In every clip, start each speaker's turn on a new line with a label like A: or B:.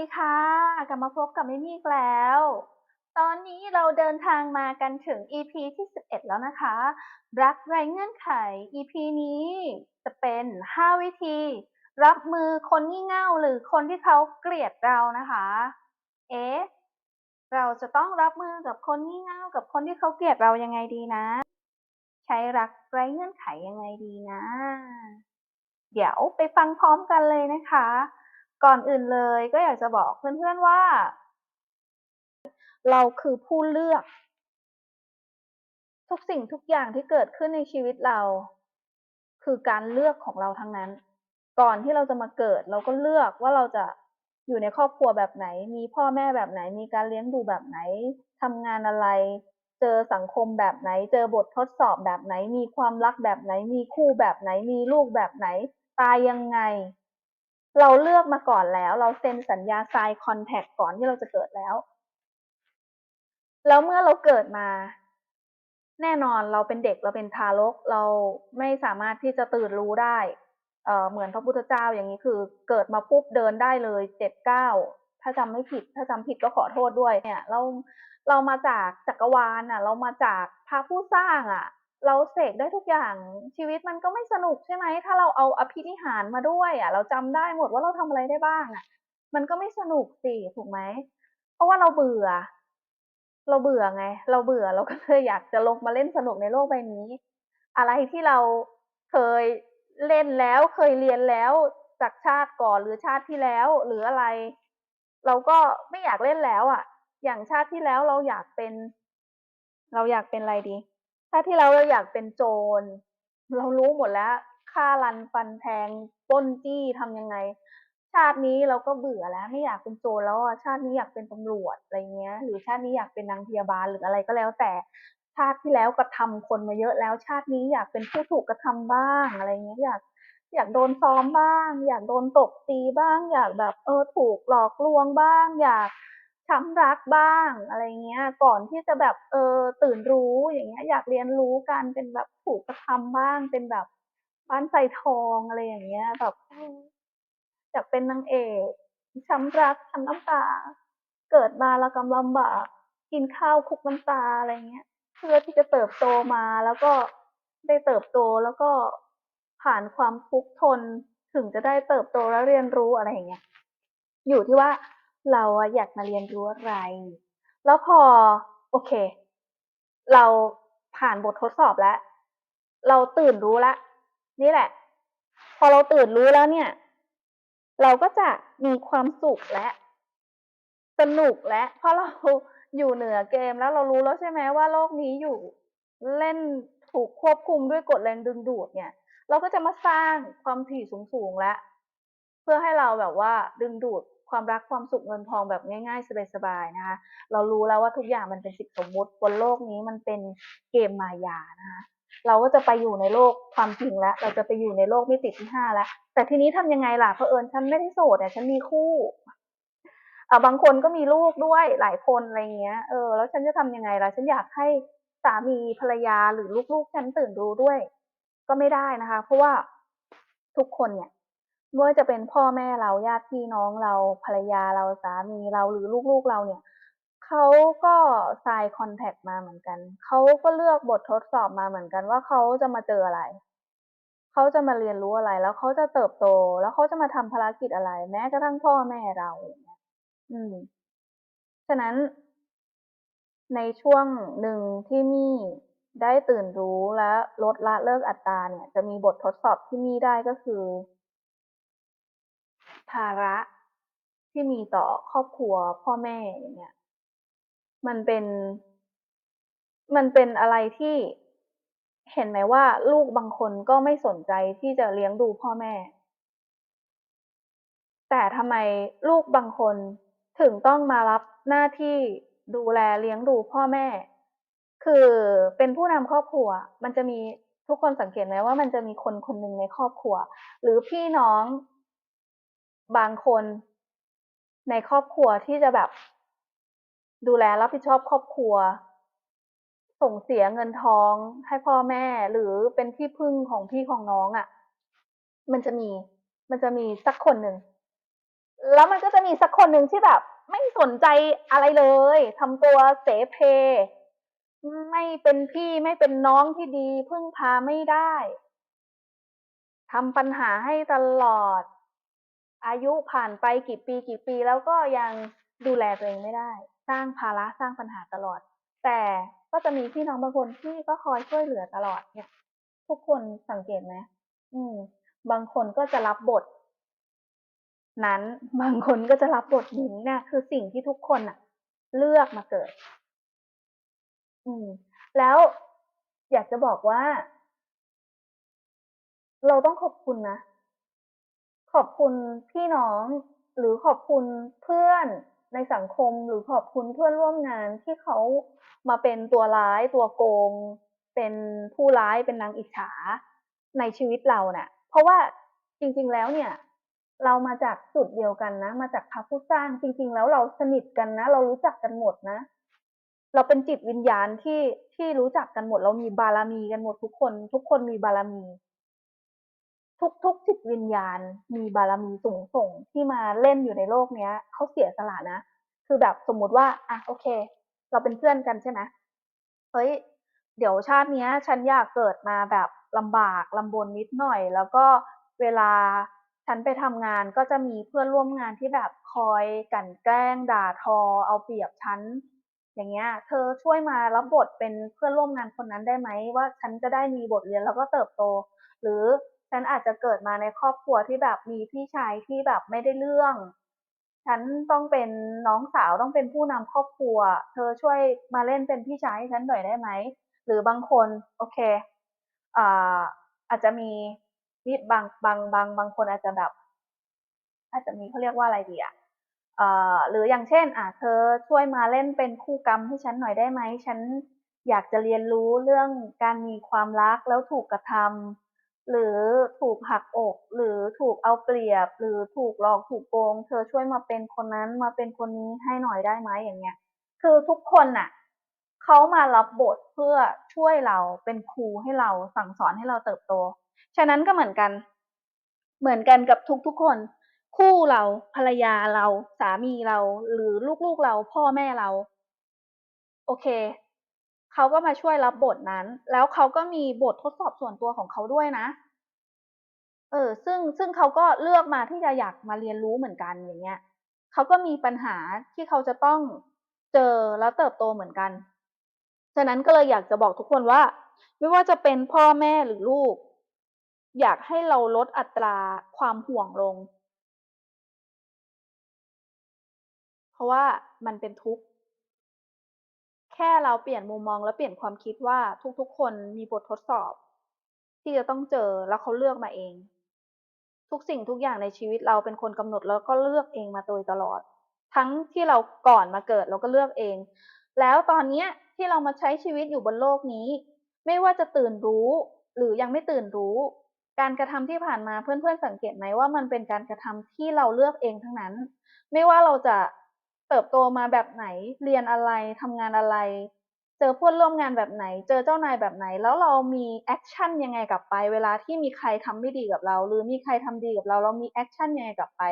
A: ดีค่ะ กลับมาพบกับมิมี่อีกแล้ว ตอนนี้เราเดินทางมากันถึง EP ที่ 11 แล้วนะคะ รักไร้เงื่อนไข EP นี้จะเป็น 5 วิธี รับมือคนงี่เง่าหรือคนที่เขาเกลียดเรานะคะ เอ๊ะ เราจะต้องรับมือกับคนงี่เง่ากับคนที่เขาเกลียดเรายังไงดีนะ ใช้รักไร้เงื่อนไขยังไงดีนะ เดี๋ยวไปฟังพร้อมกันเลยนะคะ ก่อนอื่นเลยก็อยากจะบอกเพื่อนๆว่า เราคือผู้เลือก ทุกสิ่งทุกอย่างที่เกิดขึ้นในชีวิตเรา คือการเลือกของเราทั้งนั้น ก่อนที่เราจะมาเกิด เราก็เลือกว่าเราจะอยู่ในครอบครัวแบบไหน มีพ่อแม่แบบไหน มีการเลี้ยงดูแบบไหนทำงานอะไร เจอสังคมแบบไหน เจอบททดสอบแบบไหน มีความรักแบบไหน มีคู่แบบไหน มีลูกแบบไหน ตายยังไง เราเลือกมาก่อนแล้ว เราเซ็นสัญญา sign contract ก่อนที่เราจะเกิดแล้ว แล้วเมื่อเราเกิดมา แน่นอนเราเป็นเด็กเราเป็นทารก เราไม่สามารถที่จะตื่นรู้ได้เเหมือนพระพุทธเจ้าอย่างนี้คือ เกิดมาปุ๊บเดินได้เลยเจ็ดเก้าถ้าจำไม่ผิด ถ้าจำผิดก็ขอโทษด้วยเนี่ย เราเรามาจากจักรวาลอะ เรามาจากพระผู้สร้างอะ เราเสกได้ทุกอย่างชีวิตมันก็ไม่สนุกใช่ไหม ถ้าเราเอาอภินิหารมาด้วยอะ เราจำได้หมดว่าเราทำอะไรได้บ้างอะ มันก็ไม่สนุกสิถูกไหม เพราะว่าเราเบื่อ เราเบื่อไง เราเบื่อเราก็เลยอยากจะลงมาเล่นสนุกในโลกใบนี้ อะไรที่เราเคยเล่นแล้วเคยเรียนแล้วจากชาติก่อนหรือชาติที่แล้วหรืออะไร เราก็ไม่อยากเล่นแล้วอะ อย่างชาติที่แล้วเราอยากเป็น เราอยากเป็นอะไรดี ชาที่แล้วเราอยากเป็นโจร เรารู้หมดแล้วฆ่ารันฟันแทงปล้นจี้ทำยังไง ชาตินี้เราก็เบื่อแล้ว ไม่อยากเป็นโจรแล้วอะชาตินี้อยากเป็นตำรวจอะไรเงี้ย หรือชาตินี้อยากเป็นนางพยาบาลหรืออะไรก็แล้วแต่ชาติที่แล้วกระทำคนมาเยอะแล้ว ชาตินี้อยากเป็นผู้ถูกกระทำบ้างอะไรเงี้ยอยากอยากโดนซ้อมบ้าง อยากโดนตบตีบ้าง อยากแบบเออถูกหลอกลวงบ้าง อยาก ช้ำรักบ้างอะไรเงี้ย ก่อนที่จะแบบเออตื่นรู้อย่างเงี้ย อยากเรียนรู้การเป็นแบบถูกกระทำบ้าง เป็นแบบบ้านใส่ทองอะไรอย่างเงี้ยแบบเอออยากเป็นนางเอกช้ำรักช้ำน้ำตา เกิดมาแล้วกำลำบากกินข้าวคลุกน้ำตาอะไรเงี้ย เพื่อที่จะเติบโตมาแล้วก็ได้เติบโตแล้วก็ผ่านความทุกข์ทนถึงจะได้เติบโตและเรียนรู้อะไรอย่างเงี้ยอยู่ที่ว่า เราอะอยากมาเรียนรู้อะไร แล้วพอ โอเค เราผ่านบททดสอบแล้ว เราตื่นรู้แล้วนี่แหละ พอเราตื่นรู้แล้วเนี่ย เราก็จะมีความสุขและ สนุกและ เพราะเราอยู่เหนือเกมแล้วเรารู้แล้วใช่ไหมว่าโลกนี้อยู่เล่นถูกควบคุมด้วยกฎแรงดึงดูดเนี่ย เราก็จะมาสร้างความถี่สูงๆแล้วเพื่อให้เราแบบว่าดึงดูด ความรักความสุขเงินทองแบบง่ายๆสบายๆนะคะ เรารู้แล้วว่าทุกอย่างมันเป็นสิ่งสมมุติบนโลกนี้มันเป็นเกมมายานะคะเราก็จะไปอยู่ในโลกความจริงแล้ว เราจะไปอยู่ในโลกมิติที่ห้าแล้ว แต่ทีนี้ทำยังไงล่ะเผอิญฉันไม่ได้โสดเนี่ยฉันมีคู่อ่าบางคนก็มีลูกด้วยหลายคนอะไรเงี้ย เออ แล้วฉันจะทำยังไงล่ะ ฉันอยากให้สามีภรรยาหรือลูกๆ ฉันตื่นรู้ด้วย ก็ไม่ได้นะคะ เพราะว่าทุกคนเนี่ย ว่าจะเป็นพ่อแม่เราญาติพี่น้องเราภรรยาเราสามีเราหรือลูกๆเราเนี่ยเขาก็สายคอนแทคมาเหมือนกันเขาก็เลือกบททดสอบมาเหมือนกันว่าเขาจะมาเจออะไรเขาจะมาเรียนรู้อะไร แล้วเขาจะเติบโต แล้วเขาจะมาทำภารกิจอะไร แม้กระทั่งพ่อแม่เราอย่างเงี้ย อืม ฉะนั้น ในช่วงหนึ่งที่มี่ได้ตื่นรู้และลดละเลิกอัตราเนี่ย จะมีบททดสอบที่มี่ได้ก็คือ ภาระที่มีต่อครอบครัวพ่อแม่อย่างเงี้ย มันเป็น มันเป็นอะไรที่เห็นไหมว่าลูกบางคนก็ไม่สนใจที่จะเลี้ยงดูพ่อแม่ แต่ทำไมลูกบางคนถึงต้องมารับหน้าที่ดูแลเลี้ยงดูพ่อแม่ คือเป็นผู้นำครอบครัว มันจะมีทุกคนสังเกตไหมว่ามันจะมีคนคนหนึ่งในครอบครัว หรือพี่น้อง บางคนในครอบครัวที่จะแบบ ดูแลรับผิดชอบครอบครัว ส่งเสียเงินทองให้พ่อแม่ หรือเป็นที่พึ่งของพี่ของน้องอะ่ะ มันจะมี มันจะมีสักคนหนึ่ง แล้วมันก็จะมีสักคนหนึ่งที่แบบ ไม่สนใจอะไรเลยทำตัวเสเพ ไม่เป็นพี่ไม่เป็นน้องที่ดี พึ่งพาไม่ได้ทำปัญหาให้ตลอด อายุผ่านไปกี่ปีกี่ปีแล้วก็ยังดูแลตัวเองไม่ได้ สร้างภาระสร้างปัญหาตลอด แต่ก็จะมีพี่น้องบางคนที่ก็คอยช่วยเหลือตลอดเนี่ย ทุกคนสังเกตไหมอืม บางคนก็จะรับบท นั้นบางคนก็จะรับบทนี้เนี่ยคือสิ่งที่ทุกคนอะเลือกมาเกิด อืม แล้วอยากจะบอกว่า เราต้องขอบคุณนะ ขอบคุณพี่น้อง หรือขอบคุณเพื่อนในสังคมหรือขอบคุณเพื่อนร่วมงานที่เขามาเป็นตัวร้ายตัวโกง เป็นผู้ร้ายเป็นนางอิจฉาในชีวิตเราเน่ะ เพราะว่าจริงๆแล้วเนี่ย เรามาจากจุดเดียวกันนะ มาจากพระผู้สร้างจริง ๆ แล้วเราสนิทกันนะ เรารู้จักกันหมดนะ เราเป็นจิตวิญญาณที่ที่รู้จักกันหมด เรามีบารมีกันหมดทุกคน ทุกคนมีบารมี ทุกๆจิตวิญญาณ มีบารมีสูงส่งที่มาเล่นอยู่ในโลกเนี้ยเขาเสียสละนะ คือแบบสมมุติว่าอะโอเค เราเป็นเพื่อนกันใช่ไหมเฮ้ยเดี๋ยวชาติเนี้ย ฉันอยากเกิดมาแบบลำบากลำบนนิดหน่อย แล้วก็เวลาฉันไปทำงานก็จะมีเพื่อนร่วมงานที่แบบคอยกันแกล้งด่าทอ เอาเปรียบฉันอย่างเงี้ย เธอช่วยมารับบทเป็นเพื่อนร่วมงานคนนั้นได้ไหม?ว่าฉันจะได้มีบทเรียนแล้วก็เติบโต หรือ ฉันอาจจะเกิดมาในครอบครัวที่แบบมีพี่ชายที่แบบไม่ได้เรื่อง ฉันต้องเป็นน้องสาวต้องเป็นผู้นำครอบครัว เธอช่วยมาเล่นเป็นพี่ชายให้ฉันหน่อยได้ไหม?หรือบางคน โอเคอ่าอาจจะมีนี่บางบางบางบางคนอาจจะแบบ อาจจะมีเขาเรียกว่าอะไรดีอะเอ่อหรืออย่างเช่น อ่าเธอช่วยมาเล่นเป็นคู่กรรมให้ฉันหน่อยได้ไหม?ฉันอยากจะเรียนรู้เรื่องการมีความรักแล้วถูกกระทำ หรือถูกหักอก หรือถูกเอาเปรียบ หรือถูกหลอกถูกโกง เธอช่วยมาเป็นคนนั้นมาเป็นคนนี้ให้หน่อยได้ไหม?อย่างเงี้ย คือทุกคนน่ะเขามารับบทเพื่อช่วยเราเป็นครูให้เราสั่งสอนให้เราเติบโต ฉะนั้นก็เหมือนกัน เหมือนกันกับทุกๆคน คู่เราภรรยาเรา สามีเรา หรือลูกๆเรา พ่อแม่เรา โอเค เขาก็มาช่วยรับบทนั้น แล้วเขาก็มีบททดสอบส่วนตัวของเขาด้วยนะ เออ ซึ่งซึ่งเขาก็เลือกมาที่จะอยากมาเรียนรู้เหมือนกันอย่างเงี้ยเขาก็มีปัญหาที่เขาจะต้องเจอแล้วเติบโตเหมือนกัน ฉะนั้นก็เลยอยากจะบอกทุกคนว่า ไม่ว่าจะเป็นพ่อแม่หรือลูก อยากให้เราลดอัตราความห่วงลง เพราะว่ามันเป็นทุกข์ ค่เราเปลี่ยนมุมมองและเปลี่ยนความคิดว่าทุกๆ คนมีบททดสอบ ที่จะต้องเจอแล้วเขาเลือกมาเอง ทุกสิ่งทุกอย่างในชีวิตเราเป็นคนกำหนดแล้วก็เลือกเองมาโดยตลอด ทั้งที่เราก่อนมาเกิดเราก็เลือกเอง แล้วตอนเนี้ยที่เรามาใช้ชีวิตอยู่บนโลกนี้ ไม่ว่าจะตื่นรู้หรือยังไม่ตื่นรู้ การกระทำที่ผ่านมาเพื่อนๆสังเกตไหมว่ามันเป็นการกระทำที่เราเลือกเองทั้งนั้น ไม่ว่าเราจะ เติบโตมาแบบไหน เรียนอะไรทำงานอะไร เจอเพื่อนร่วมงานแบบไหน เจอเจ้านายแบบไหน แล้วเรามีแอกชันยังไงกลับไป เวลาที่มีใครทำไม่ดีกับเรา หรือมีใครทำดีกับเรา เรามีแอกชันยังไงกลับไป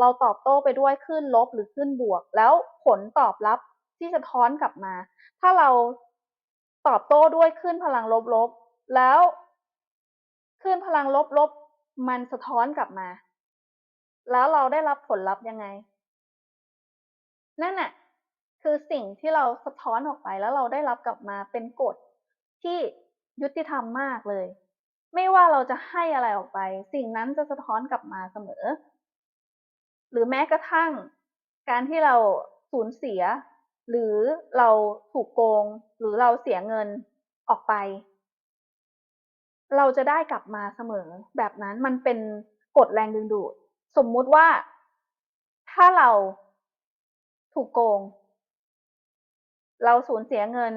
A: เราตอบโต้ไปด้วยคลื่นลบหรือคลื่นบวก แล้วผลตอบรับที่สะท้อนกลับมา ถ้าเราตอบโต้ด้วยคลื่นพลังลบๆ แล้วคลื่นพลังลบๆ มันสะท้อนกลับมา แล้วเราได้รับผลลัพธ์ยังไง? นั่นน่ะคือสิ่งที่เราสะท้อนออกไปแล้วเราได้รับกลับมาเป็นกฎที่ยุติธรรมมากเลย ไม่ว่าเราจะให้อะไรออกไป สิ่งนั้นจะสะท้อนกลับมาเสมอ หรือแม้กระทั่ง การที่เราสูญเสีย หรือเราถูกโกง หรือเราเสียเงินออกไป เราจะได้กลับมาเสมอ แบบนั้นมันเป็นกฎแรงดึงดูด สมมุติว่า ถ้าเรา ถูกโกง เราสูญเสียเงิน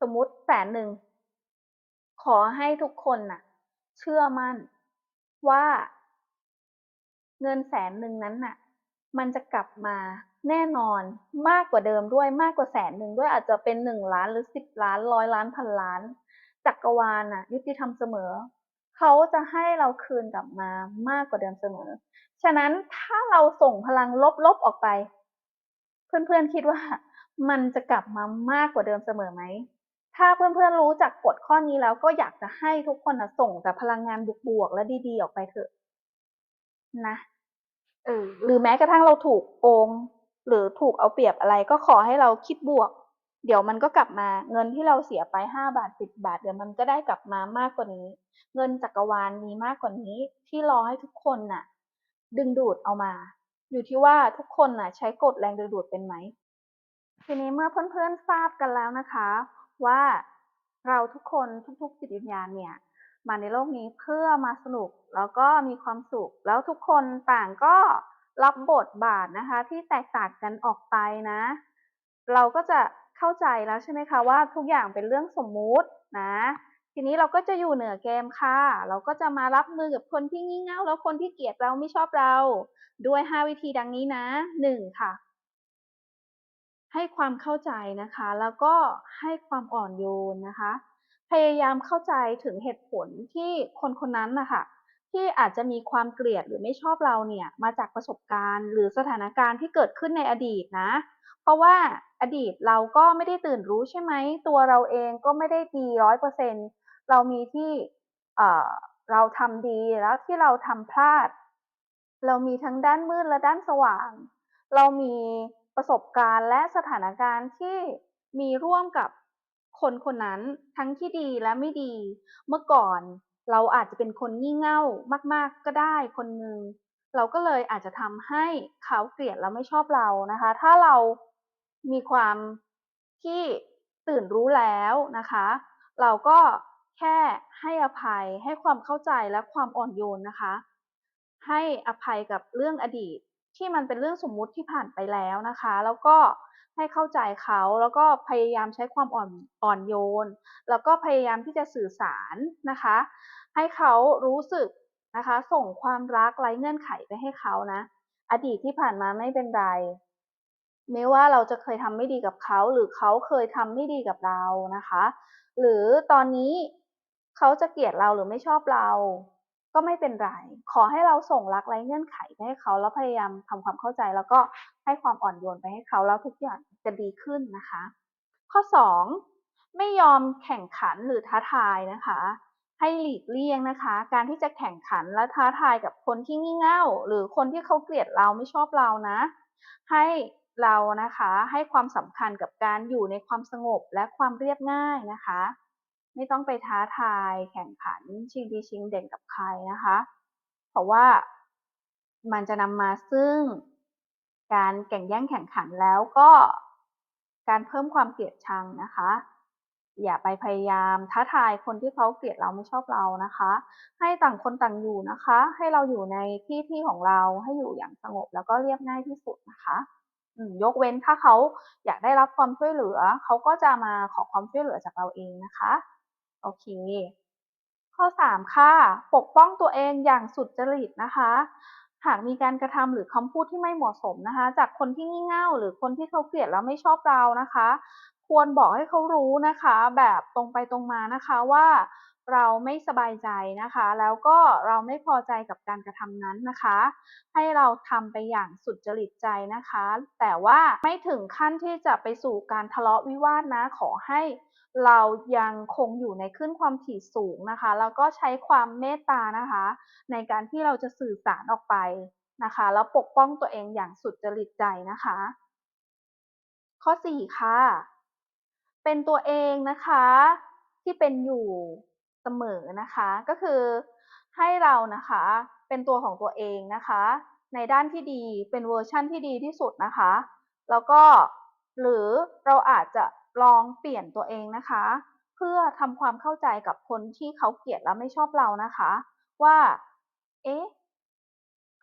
A: สมมุติ100,000ขอให้ทุกคนน่ะ เชื่อมั่นว่า เงิน100,000นั้นน่ะ มันจะกลับมาแน่นอนมากกว่าเดิมด้วยมากกว่า100,000ด้วยอาจจะเป็น1,000,000,000หรือ10,000,000,000 100,000,000,000พันล้าน จักรวาลน่ะ ยุติธรรมเสมอ เขาจะให้เราคืนกลับมามากกว่าเดิมเสมอ ฉะนั้นถ้าเราส่งพลังลบๆออกไป เพื่อนๆคิดว่ามันจะกลับมามากกว่าเดิมเสมอไหม ถ้าเพื่อนๆรู้จักกฎข้อนี้แล้วก็อยากจะให้ทุกคนนะส่งแต่พลังงานบวกๆและดีๆออกไปเถอะ นะ เออ หรือแม้กระทั่งเราถูกโกงหรือถูกเอาเปรียบอะไรก็ขอให้เราคิดบวก เดี๋ยวมันก็กลับมา เงินที่เราเสียไปห้าบาทสิบบาทเดี๋ยวมันก็ได้กลับมามากกว่านี้ เงินจักรวาลมีมากกว่านี้ที่รอให้ทุกคนน่ะ ดึงดูดเอามา อยู่ที่ว่าทุกคนน่ะใช้กฎแรงดึงดูดเป็นไหม ทีนี้เมื่อเพื่อนๆทราบกันแล้วนะคะ ว่าเราทุกคนทุกๆจิตวิญญาณเนี่ยมาในโลกนี้เพื่อมาสนุกแล้วก็มีความสุข แล้วทุกคนต่างก็รับบทบาทนะคะ ที่แตกต่างกันออกไปนะ เราก็จะเข้าใจแล้วใช่ไหมคะว่าทุกอย่างเป็นเรื่องสมมุตินะ ทีนี้เราก็จะอยู่เหนือเกมค่ะ เราก็จะมารับมือกับคนที่งี่เง่าแล้วคนที่เกลียดเราไม่ชอบเรา ด้วย 5 วิธีดังนี้นะ 1. ค่ะ ให้ความเข้าใจนะคะ แล้วก็ให้ความอ่อนโยนนะคะ พยายามเข้าใจถึงเหตุผลที่คนคนนั้นนะคะที่อาจจะมีความเกลียดหรือไม่ชอบเราเนี่ย มาจากประสบการณ์ หรือสถานการณ์ที่เกิดขึ้นในอดีตนะ เพราะว่าอดีตเราก็ไม่ได้ตื่นรู้ใช่ไหม ตัวเราเองก็ไม่ได้ดีร้อยเปอร์เซ็นต์ เรามีที่เอ่อเราทำดีแล้วที่เราทำพลาด เรามีทั้งด้านมืดและด้านสว่าง เรามีประสบการณ์และสถานการณ์ที่มีร่วมกับคนคนนั้นทั้งที่ดีและไม่ดี เมื่อก่อนเราอาจจะเป็นคนงี่เง่ามาก ๆ ก็ได้คนหนึ่งเราก็เลยอาจจะทำให้เขาเกลียดและไม่ชอบเรานะคะ ถ้าเรามีความที่ตื่นรู้แล้วนะคะ เราก็ แค่ให้อภัยให้ความเข้าใจและความอ่อนโยนนะคะ ให้อภัยกับเรื่องอดีต ที่มันเป็นเรื่องสมมุติที่ผ่านไปแล้วนะคะ แล้วก็ให้เข้าใจเขาแล้วก็พยายามใช้ความอ่อนอ่อนโยน แล้วก็พยายามที่จะสื่อสารนะคะ ให้เขารู้สึกนะคะ ส่งความรักไร้เงื่อนไขไปให้เขานะ อดีตที่ผ่านมาไม่เป็นไรไม่ว่าเราจะเคยทำไม่ดีกับเขา หรือเขาเคยทำไม่ดีกับเรานะคะ หรือตอนนี้ เขาจะเกลียดเราหรือไม่ชอบเรา ก็ไม่เป็นไร ขอให้เราส่งรักไร้เงื่อนไขไปให้เขาแล้วพยายามทำความเข้าใจแล้วก็ให้ความอ่อนโยนไปให้เขาแล้วทุกอย่างจะดีขึ้นนะคะ ข้อ 2 ไม่ยอมแข่งขันหรือท้าทายนะคะ ให้หลีกเลี่ยงนะคะ การที่จะแข่งขันและท้าทายกับคนที่งี่เง่า หรือคนที่เขาเกลียดเราไม่ชอบเรานะ ให้เรานะคะให้ความสำคัญกับการอยู่ในความสงบและความเรียบง่ายนะคะ ไม่ต้องไปท้าทายแข่งขันชิงดีชิงเด่นกับใครนะคะ เพราะว่ามันจะนำมาซึ่งการแข่งแย่งแข่งขันแล้วก็การเพิ่มความเกลียดชังนะคะ อย่าไปพยายามท้าทายคนที่เขาเกลียดเราไม่ชอบเรานะคะ ให้ต่างคนต่างอยู่นะคะ ให้เราอยู่ในที่ที่ของเราให้อยู่อย่างสงบแล้วก็เรียบง่ายที่สุดนะคะยกเว้นถ้าเขาอยากได้รับความช่วยเหลือ เขาก็จะมาขอความช่วยเหลือจากเราเองนะคะ โอเค ข้อ 3 ค่ะ ปกป้องตัวเองอย่างสุดจริตนะคะ หากมีการกระทำหรือคำพูดที่ไม่เหมาะสมนะคะ จากคนที่งี่เง่าหรือคนที่เขาเกลียดแล้วไม่ชอบเรานะคะ ควรบอกให้เขารู้นะคะ แบบตรงไปตรงมานะคะว่าเราไม่สบายใจนะคะ แล้วก็เราไม่พอใจกับการกระทำนั้นนะคะ ให้เราทำไปอย่างสุดจริตใจนะคะ แต่ว่าไม่ถึงขั้นที่จะไปสู่การทะเลาะวิวาทนะขอให้ เรายังคงอยู่ในขึ้นความถี่สูงนะคะ แล้วก็ใช้ความเมตตานะคะ ในการที่เราจะสื่อสารออกไปนะคะ แล้วปกป้องตัวเองอย่างสุดจริตใจนะคะ ข้อ 4 ค่ะ เป็นตัวเองนะคะ ที่เป็นอยู่เสมอนะคะ ก็คือให้เรานะคะเป็นตัวของตัวเองนะคะ ในด้านที่ดีเป็นเวอร์ชั่นที่ดีที่สุดนะคะ แล้วก็หรือเราอาจจะ ลองเปลี่ยนตัวเองนะคะ เพื่อทำความเข้าใจกับคนที่เขาเกลียดและไม่ชอบเรานะคะ ว่า เอ๊ะ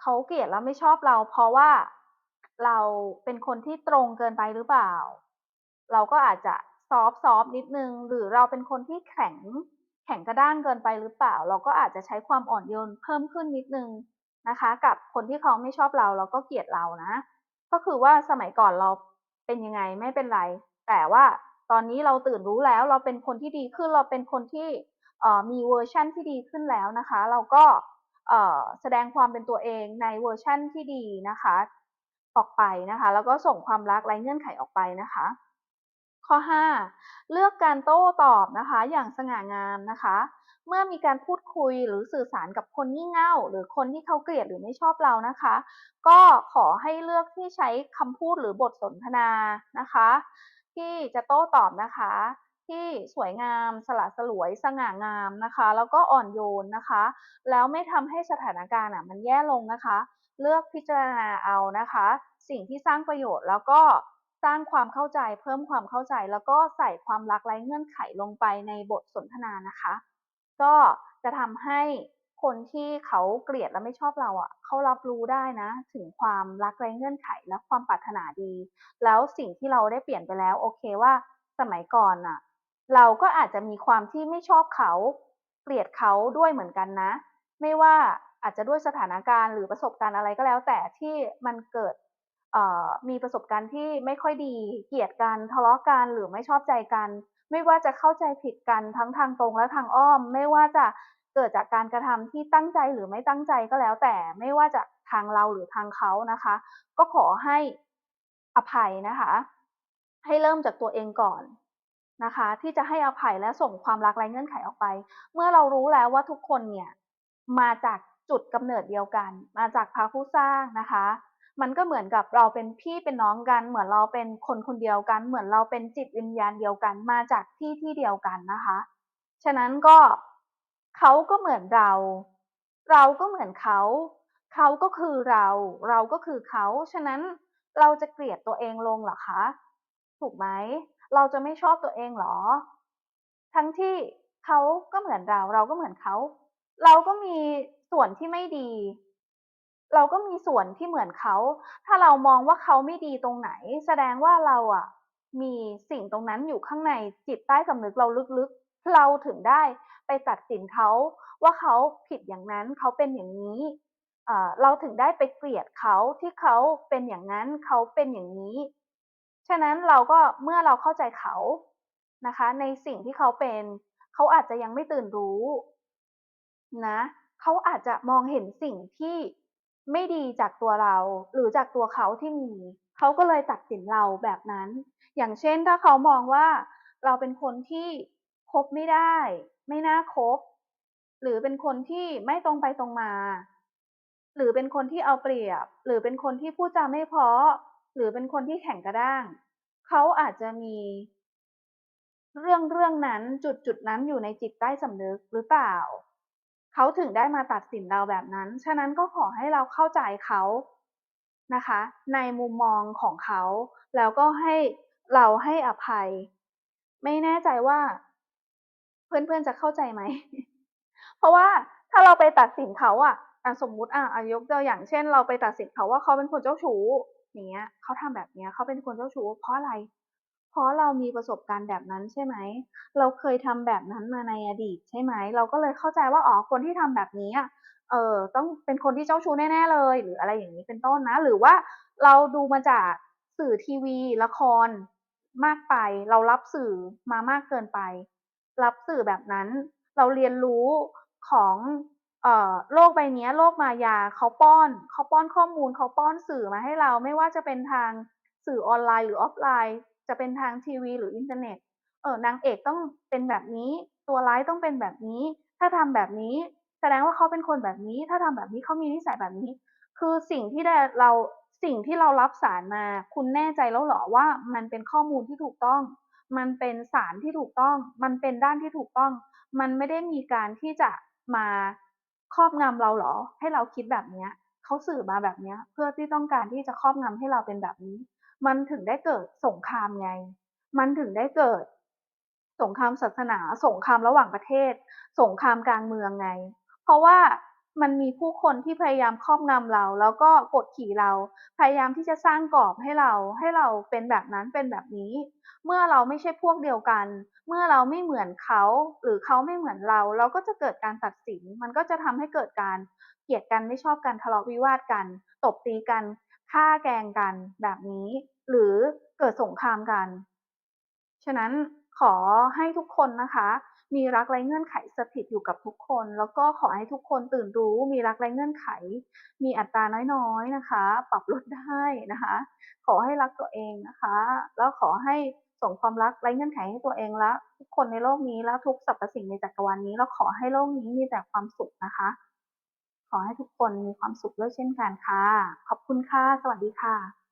A: เขาเกลียดแล้วไม่ชอบเรา เพราะว่าเราเป็นคนที่ตรงเกินไปหรือเปล่า เราก็อาจจะซอฟซอฟนิดนึง หรือเราเป็นคนที่แข็งแข็งกระด้างเกินไปหรือเปล่า เราก็อาจจะใช้ความอ่อนโยนเพิ่มขึ้นนิดนึงนะคะ กับคนที่เขาไม่ชอบเราเราก็เกลียดเรานะ ก็คือว่าสมัยก่อนเราเป็นยังไงไม่เป็นไร แต่ว่าตอนนี้เราตื่นรู้แล้วเราเป็นคนที่ดีขึ้นเราเป็นคนที่มีเวอร์ชันที่ดีขึ้นแล้วนะคะ เราก็แสดงความเป็นตัวเองในเวอร์ชันที่ดีนะคะ ออกไปนะคะ แล้วก็ส่งความรักไร้เงื่อนไขออกไปนะคะ ข้อ 5 เลือกการโต้ตอบนะคะ อย่างสง่างามนะคะ เมื่อมีการพูดคุยหรือสื่อสารกับคนงี่เง่า หรือคนที่เขาเกลียดหรือไม่ชอบเรานะคะ ก็ขอให้เลือกที่ใช้คำพูดหรือบทสนทนานะคะ ที่จะโต้ตอบนะคะ ที่สวยงามสละสลวยสง่างามนะคะ แล้วก็อ่อนโยนนะคะ แล้วไม่ทำให้สถานการณ์อะมันแย่ลงนะคะ เลือกพิจารณาเอานะคะ สิ่งที่สร้างประโยชน์แล้วก็สร้างความเข้าใจเพิ่มความเข้าใจ แล้วก็ใส่ความรักไร้เงื่อนไขลงไปในบทสนทนานะคะ ก็จะทำให้ คนที่เขาเกลียดและไม่ชอบเราอะเขารับรู้ได้นะ ถึงความรักไร้เงื่อนไขและความปรารถนาดี แล้วสิ่งที่เราได้เปลี่ยนไปแล้ว โอเคว่าสมัยก่อนน่ะ เราก็อาจจะมีความที่ไม่ชอบเขา เกลียดเขาด้วยเหมือนกันนะ ไม่ว่าอาจจะด้วยสถานการณ์หรือประสบการณ์อะไรก็แล้ว แต่ที่มันเกิดมีประสบการณ์ที่ไม่ค่อยดี เกลียดกันทะเลาะกันหรือไม่ชอบใจกัน ไม่ว่าจะเข้าใจผิดกันทั้งทางตรงและทางอ้อม ไม่ว่าจะ เกิดจากการกระทำที่ตั้งใจหรือไม่ตั้งใจก็แล้วแต่ไม่ว่าจะทางเราหรือทางเขานะคะ ก็ขอให้อภัยนะคะ ให้เริ่มจากตัวเองก่อนนะคะ ที่จะให้อภัยและส่งความรักไร้เงื่อนไขออกไป เมื่อเรารู้แล้วว่าทุกคนเนี่ยมาจากจุดกำเนิดเดียวกัน มาจากพระผู้สร้างนะคะ มันก็เหมือนกับเราเป็นพี่เป็นน้องกัน เหมือนเราเป็นคนคนเดียวกัน เหมือนเราเป็นจิตวิญญาณเดียวกัน มาจากที่ที่เดียวกันนะคะ ฉะนั้นก็ เขาก็เหมือนเรา เราก็เหมือนเขา เขาก็คือเรา เราก็คือเขา ฉะนั้นเราจะเกลียดตัวเองลงหรอคะ ถูกไหม เราจะไม่ชอบตัวเองหรอ ทั้งที่เขาก็เหมือนเรา เราก็เหมือนเขา เราก็มีส่วนที่ไม่ดี เราก็มีส่วนที่เหมือนเขา ถ้าเรามองว่าเขาไม่ดีตรงไหน แสดงว่าเราอะ มีสิ่งตรงนั้นอยู่ข้างในจิตใต้สำนึกเราลึกๆ เราถึงได้ ไปตัดสินเขาว่าเขาผิดอย่างนั้นเขาเป็นอย่างนี้เราถึงได้ไปเกลียดเขาที่เขาเป็นอย่างนั้นเขาเป็นอย่างนี้ ฉะนั้นเราก็เมื่อเราเข้าใจเขานะคะ ในสิ่งที่เขาเป็น เขาอาจจะยังไม่ตื่นรู้นะเขาอาจจะมองเห็นสิ่งที่ไม่ดีจากตัวเราหรือจากตัวเขาที่มีเขาก็เลยตัดสินเราแบบนั้น อย่างเช่นถ้าเขามองว่าเราเป็นคนที่คบไม่ได้ ไม่น่าคบ หรือเป็นคนที่ไม่ตรงไปตรงมา หรือเป็นคนที่เอาเปรียบ หรือเป็นคนที่พูดจาไม่เพราะ หรือเป็นคนที่แข็งกระด้าง เขาอาจจะมีเรื่องเรื่องนั้นจุดจุดนั้นอยู่ในจิตใต้สำนึกหรือเปล่า เขาถึงได้มาตัดสินเราแบบนั้น ฉะนั้นก็ขอให้เราเข้าใจเขานะคะ ในมุมมองของเขา แล้วก็ให้เราให้อภัย ไม่แน่ใจว่า เพื่อนๆจะเข้าใจไหม เพราะว่าถ้าเราไปตัดสินเขาอะอะสมมุติอะอะยกตัวอย่างเช่น เราไปตัดสินเขาว่าเขาเป็นคนเจ้าชู้อย่างเงี้ยเขาทำแบบเนี้ยเขาเป็นคนเจ้าชู้เพราะอะไร เพราะเรามีประสบการณ์แบบนั้นใช่ไหม เราเคยทำแบบนั้นมาในอดีตใช่ไหม เราก็เลยเข้าใจว่าอ๋อคนที่ทำแบบนี้อะเออต้องเป็นคนที่เจ้าชู้แน่ๆเลย หรืออะไรอย่างนี้เป็นต้นนะ หรือว่าเราดูมาจากสื่อทีวีละครมากไป เรารับสื่อมามากเกินไป รับสื่อแบบนั้น เราเรียนรู้ของเอ่อโลกใบนี้โลกมายาเขาป้อนเขาป้อนข้อมูลเขาป้อนสื่อมาให้เราไม่ว่าจะเป็นทางสื่อออนไลน์หรือออฟไลน์ จะเป็นทางทีวี หรืออินเทอร์เน็ตเออนางเอกต้องเป็นแบบนี้ ตัวร้ายต้องเป็นแบบนี้ ถ้าทำแบบนี้ แสดงว่าเขาเป็นคนแบบนี้ ถ้าทำแบบนี้เขามีนิสัยแบบนี้ คือสิ่งที่ได้เราสิ่งที่เรารับสารมา คุณแน่ใจแล้วหรอว่ามันเป็นข้อมูลที่ถูกต้อง มันเป็นสารที่ถูกต้อง มันเป็นด้านที่ถูกต้อง มันไม่ได้มีการที่จะมาครอบงำเราเหรอ ให้เราคิดแบบเนี้ยเขาสื่อมาแบบเนี้ยเพื่อที่ต้องการที่จะครอบงำให้เราเป็นแบบนี้ มันถึงได้เกิดสงครามไง มันถึงได้เกิด สงครามศาสนา สงครามระหว่างประเทศ สงครามกลางเมืองไง เพราะว่า มันมีผู้คนที่พยายามครอบงำเรา แล้วก็กดขี่เรา พยายามที่จะสร้างกรอบให้เรา ให้เราเป็นแบบนั้นเป็นแบบนี้ เมื่อเราไม่ใช่พวกเดียวกัน เมื่อเราไม่เหมือนเขา หรือเขาไม่เหมือนเรา เราก็จะเกิดการตัดสิน มันก็จะทำให้เกิดการเกลียดกันไม่ชอบกันทะเลาะวิวาทกัน ตบตีกันฆ่าแกงกันแบบนี้ หรือเกิดสงครามกัน ฉะนั้นขอให้ทุกคนนะคะ มีรักไร้เงื่อนไขสถิตอยู่กับทุกคน แล้วก็ขอให้ทุกคนตื่นรู้ มีรักไร้เงื่อนไข มีอัตราน้อยๆนะคะ ปรับลดได้นะคะ ขอให้รักตัวเองนะคะ แล้วขอให้ส่งความรักไร้เงื่อนไขให้ตัวเองและทุกคนในโลกนี้และทุกสรรพสิ่งในจักรวาลนี้ แล้วขอให้โลกนี้มีแต่ความสุขนะคะ ขอให้ทุกคนมีความสุขด้วยเช่นกันค่ะ ขอบคุณค่ะ สวัสดีค่ะ